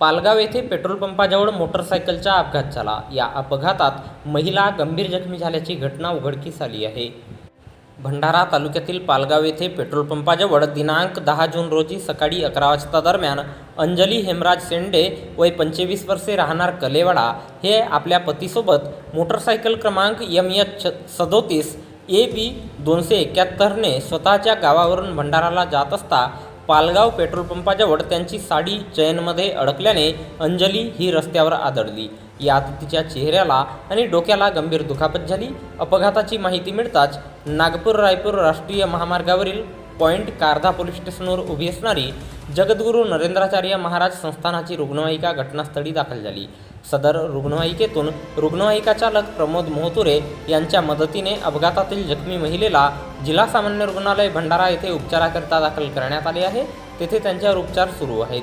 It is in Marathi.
पालगाव येथे पेट्रोल पंपाजवळ मोटरसायकलचा अपघात झाला या अपघातात महिला गंभीर जखमी झाल्याची घटना उघडकीस आली आहे. भंडारा तालुक्यातील पालगाव येथे पेट्रोल पंपाजवळ दिनांक दहा जून रोजी सकाळी अकरा वाजता दरम्यान अंजली हेमराज शेंडे वय पंचवीस वर्षे राहणार कलेवाडा हे आपल्या पतीसोबत मोटरसायकल क्रमांक यम एच सदोतीस ए बी दोनशे एक्क्याहत्तरने स्वतःच्या गावावरून भंडाराला जात असता पालगाव पेट्रोल पंपाजवळ त्यांची साडी चैनमध्ये अडकल्याने अंजली ही रस्त्यावर आदळली. यात तिच्या चेहऱ्याला आणि डोक्याला गंभीर दुखापत झाली. अपघाताची माहिती मिळताच नागपूर रायपूर राष्ट्रीय महामार्गावरील पॉईंट कारधा पोलीस स्टेशनवर उभी असणारी जगद्गुरू नरेंद्राचार्य महाराज संस्थानाची रुग्णवाहिका घटनास्थळी दाखल झाली. सदर रुग्णवाहिकेतून रुग्णवाहिका चालक प्रमोद मोहतुरे यांच्या मदतीने अपघातातील जखमी महिलेला जिल्हा सामान्य रुग्णालय भंडारा येथे उपचाराकरिता दाखल करण्यात आले आहे. तेथे त्यांच्यावर उपचार सुरू आहेत.